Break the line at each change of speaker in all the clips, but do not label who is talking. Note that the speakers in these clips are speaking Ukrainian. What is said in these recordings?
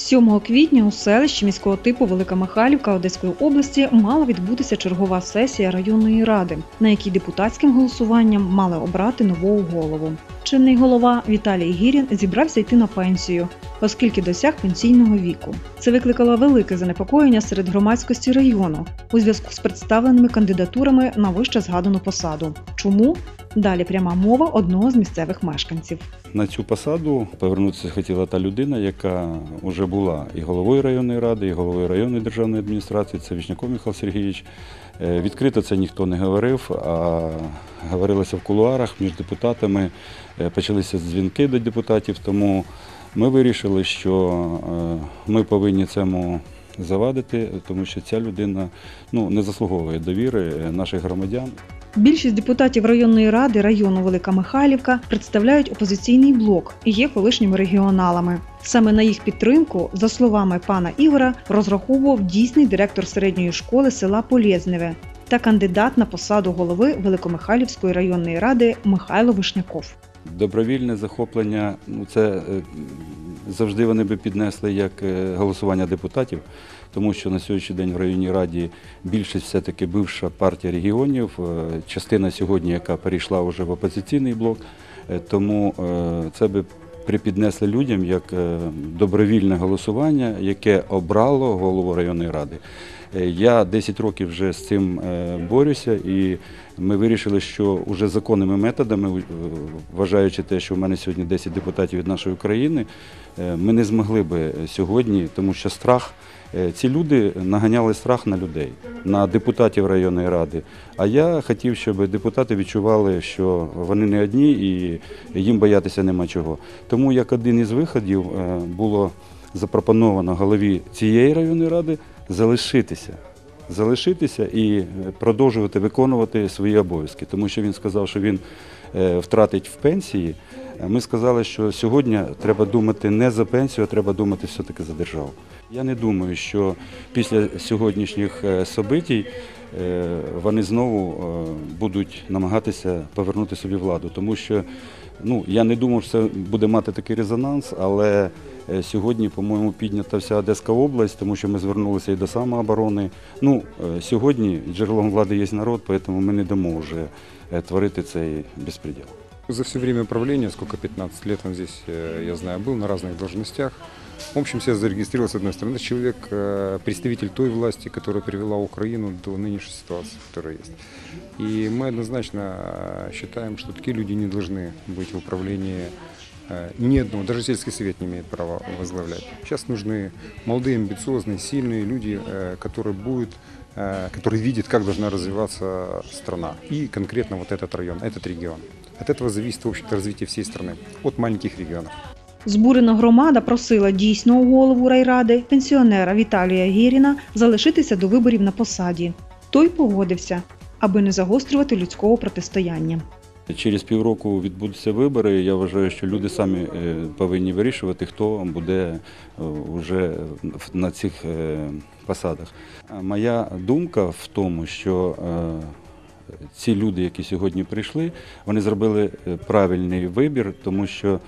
7 квітня у селищі міського типу Велика Михайлівка Одеської області мала відбутися чергова сесія районної ради, на якій депутатським голосуванням мали обрати нового голову. Чинний голова Віталій Гірін зібрався йти на пенсію, оскільки досяг пенсійного віку. Це викликало велике занепокоєння серед громадськості району у зв'язку з представленими кандидатурами на вище згадану посаду. Чому? Далі пряма мова одного з місцевих мешканців.
На цю посаду повернутися хотіла та людина, яка вже була і головою районної ради, і головою районної державної адміністрації. Це Вішняков Михайло Сергійович. Е, Відкрито це ніхто не говорив, а говорилося в кулуарах між депутатами. Е, Почалися дзвінки до депутатів, тому ми вирішили, що е, ми повинні цьому завадити, тому що ця людина ну, не заслуговує довіри наших громадян.
Більшість депутатів районної ради району Велика Михайлівка представляють опозиційний блок і є колишніми регіоналами. Саме на їх підтримку, за словами пана Ігора, розраховував дійсний директор середньої школи села Полєзневе та кандидат на посаду голови Великомихайлівської районної ради Михайло Вишняков.
Добровільне захоплення, ну це е, завжди вони би піднесли як е, голосування депутатів, тому що на сьогоднішній день в районній раді більшість все-таки бивша партія регіонів, е, частина сьогодні, яка перейшла вже в опозиційний блок, Е, тому це би припіднесли людям як добровільне голосування, яке обрало голову районної ради. Е, Я 10 років вже з цим е, борюся, і ми вирішили, що вже законними методами, е, вважаючи те, що в мене сьогодні 10 депутатів від нашої країни, ми не змогли би сьогодні, тому що страх. Ці люди наганяли страх на людей, на депутатів районної ради. А я хотів, щоб депутати відчували, що вони не одні і їм боятися нема чого. Тому як один із виходів було запропоновано голові цієї районної ради залишитися. Залишитися і продовжувати виконувати свої обов'язки, тому що він сказав, що він е, втратить в пенсії. Ми сказали, що сьогодні треба думати не за пенсію, а треба думати все-таки за державу. Я не думаю, що після сьогоднішніх е, собитій е, вони знову будуть намагатися повернути собі владу, тому що ну, я не думав, що це буде мати такий резонанс, але сьогодні, по-моєму, піднята вся Одеська область, тому що ми звернулися і до самооборони. Ну, е, сьогодні джерелом влади є народ, тому ми не дамо вже е, творити цей безпреділ.
За все время правления, сколько 15 лет он здесь, э, я знаю, был на разных должностях. В общем, себя зарегистрировал, с одной стороны, человек, э, представитель той власти, которая привела Украину до нынешней ситуации, которая есть. И мы однозначно э, считаем, что такие люди не должны быть в управлении э, ни одного, даже сельский совет не имеет права возглавлять. Сейчас нужны молодые, амбициозные, сильные люди, э, которые будут э, которые видят, как должна развиваться страна. И конкретно вот этот район, этот регион. От этого зависит, в общем-то, развитие всей страны. От маленьких регионов.
Збурена громада просила дійсного голову райради, пенсіонера Віталія Гіріна, залишитися до виборів на посаді. Той погодився, аби не загострювати людського протистояння.
Через півроку відбудуться вибори. Я вважаю, що люди самі е, повинні вирішувати, хто буде вже на цих е, посадах. Моя думка в тому, що е, ці люди, які сьогодні прийшли, вони зробили е, правильний вибір, тому що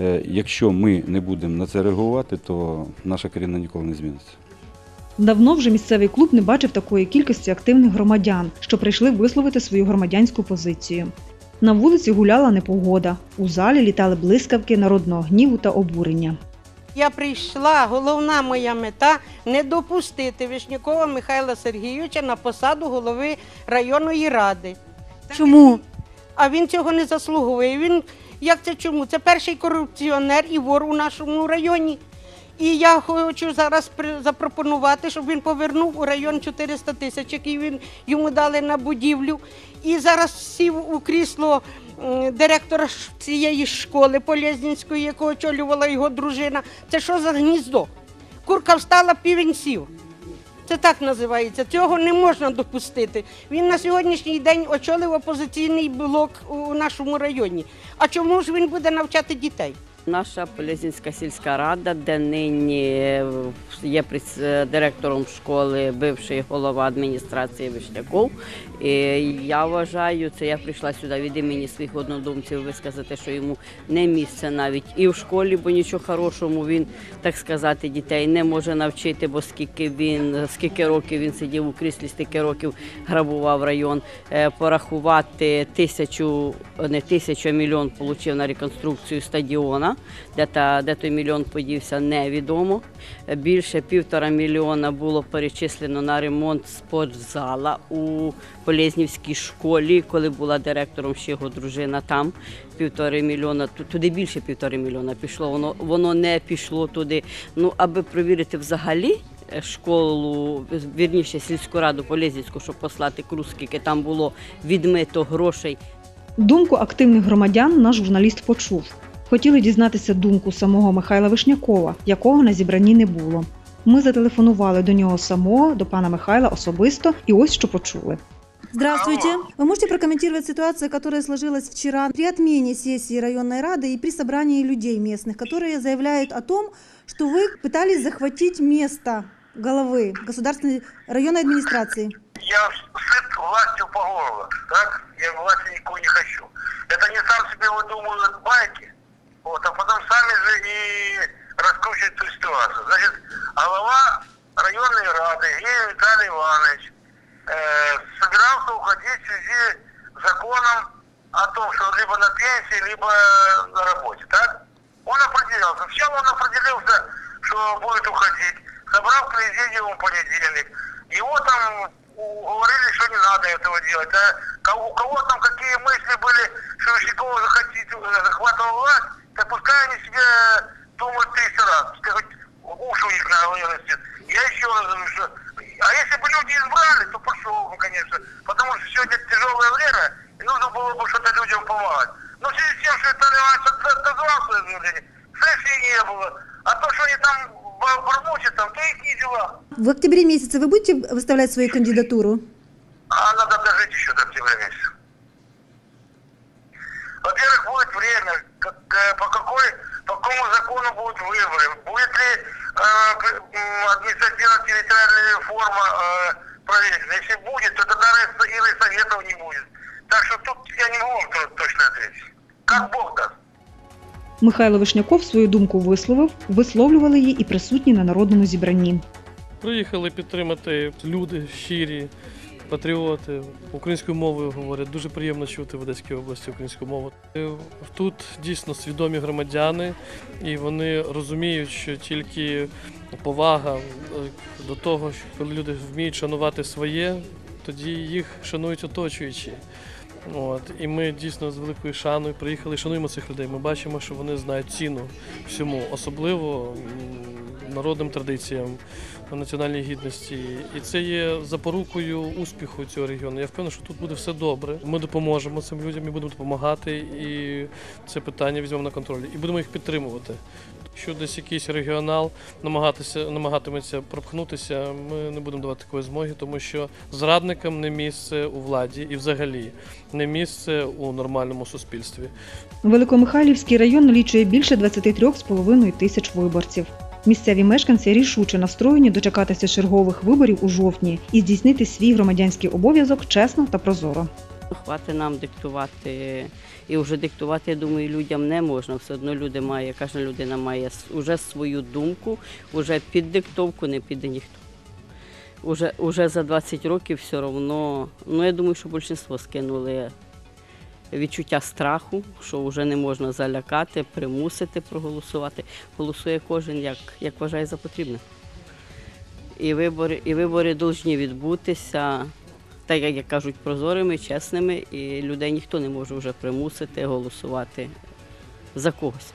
е, якщо ми не будемо на це реагувати, то наша країна ніколи не зміниться.
Давно вже місцевий клуб не бачив такої кількості активних громадян, що прийшли висловити свою громадянську позицію. На вулиці гуляла непогода. У залі літали блискавки народного гніву та обурення.
Я прийшла, головна моя мета не допустити Вишнякова Михайла Сергійовича на посаду голови районної ради.
Чому?
А він цього не заслуговує. Він як це чому? Це перший корупціонер і вор у нашому районі. І я хочу зараз запропонувати, щоб він повернув у район 400 тисяч, які він йому дали на будівлю. І зараз сів у крісло директора цієї школи Полєзнінської, яку очолювала його дружина. Це що за гніздо? Курка встала, півень сів. Це так називається. Цього не можна допустити. Він на сьогоднішній день очолив опозиційний блок у нашому районі. А чому ж він буде навчати дітей?
Наша Полезінська сільська рада, де нині є приц- е, директором школи, бивший голова адміністрації Вишняков. І я вважаю, це я прийшла сюди від імені своїх однодумців висказати, що йому не місце навіть і в школі, бо нічого хорошому він, так сказати, дітей не може навчити, бо скільки він, скільки років він сидів у кріслі, стільки років грабував район. Е, Порахувати тисячу, не тисячу, а мільйон отримав на реконструкцію стадіона, де, та, де той мільйон подівся, невідомо. Більше півтора мільйона було перечислено на ремонт спортзала у Полезнівській школі, коли була директором ще його дружина там. Півтори мільйона, туди більше півтори мільйона пішло. Воно, воно не пішло туди. Ну, аби провірити взагалі е, школу, вірніше сільську раду Полезнівську, щоб послати круз, скільки там було відмито грошей.
Думку активних громадян наш журналіст почув. Хотіли дізнатися думку самого Михайла Вишнякова, якого на зібранні не було. Ми зателефонували до нього самого, до пана Михайла особисто, і ось що почули.
Здравствуйте. Вы можете прокомментировать ситуацию, которая сложилась вчера при отмене сессии районной рады и при собрании людей местных, которые заявляют о том, что вы пытались захватить место головы государственной районной администрации?
Я сыт властью по горло, так? Я власти никакой не хочу. Это не сам себе выдумывают байки, вот, а потом сами же и раскручивают эту ситуацию. Значит, глава районной рады Гея Виталий Иванович э, собирался уходить в связи с законом о том, что либо на пенсии, либо на работе, так? Он определился. Сначала он определился, что будет уходить. Собрал президиум в понедельник. Его там говорили, что не надо этого делать. А у кого там какие мысли были, что э, захватывал власть, пускай они себе думают тысячу раз. Пускай хоть уши у них на голове растет. Я еще раз говорю, что... А если бы люди избрали, то пошел бы, конечно. Потому что сегодня тяжелое время, и нужно было бы что-то людям помогать. Но в связи с тем, что Виталий Иванович от- отозвал свое заявление, сессии не было. А то, что они там б- бормочут, там, то их не дела.
В октябре месяце вы будете выставлять свою кандидатуру?
А надо дожить еще до октября месяца. выборы, будет ли э, п- м, административно-территориальная реформа э, проведена. Если будет, то тогда и советов не будет. Так что тут я не могу вам то- точно ответить. Как Бог даст.
Михайло Вишняков свою думку висловив, висловлювали її і присутні на народному зібранні.
Приїхали підтримати люди щирі, патріоти, українською мовою говорять. Дуже приємно чути в Одеській області українську мову. Е, Тут дійсно свідомі громадяни, і вони розуміють, що тільки повага е, до того, коли люди вміють шанувати своє, тоді їх шанують оточуючі. От, і ми дійсно з великою шаною приїхали і шануємо цих людей. Ми бачимо, що вони знають ціну всьому, особливо народним традиціям, національній гідності. І це є запорукою успіху цього регіону. Я впевнений, що тут буде все добре. Ми допоможемо цим людям і будемо допомагати. І це питання візьмемо на контроль. І будемо їх підтримувати. Якщо десь якийсь регіонал намагатися, намагатиметься пропхнутися, ми не будемо давати такої змоги, тому що зрадникам не місце у владі і взагалі не місце у нормальному суспільстві.
Великомихайлівський район налічує більше 23,5 тисяч виборців. Місцеві мешканці рішуче настроєні дочекатися чергових виборів у жовтні і здійснити свій громадянський обов'язок чесно та прозоро.
Хвати нам диктувати. І вже диктувати, я думаю, людям не можна. Все одно люди має, кожна людина має уже свою думку, уже під диктовку не піде ніхто. Уже, уже за 20 років все одно, ну я думаю, що більшість скинули відчуття страху, що вже не можна залякати, примусити проголосувати. Голосує кожен як, як вважає за потрібне. І вибори, і вибори повинні відбутися так як кажуть, прозорими, чесними, і людей ніхто не може вже примусити голосувати за когось.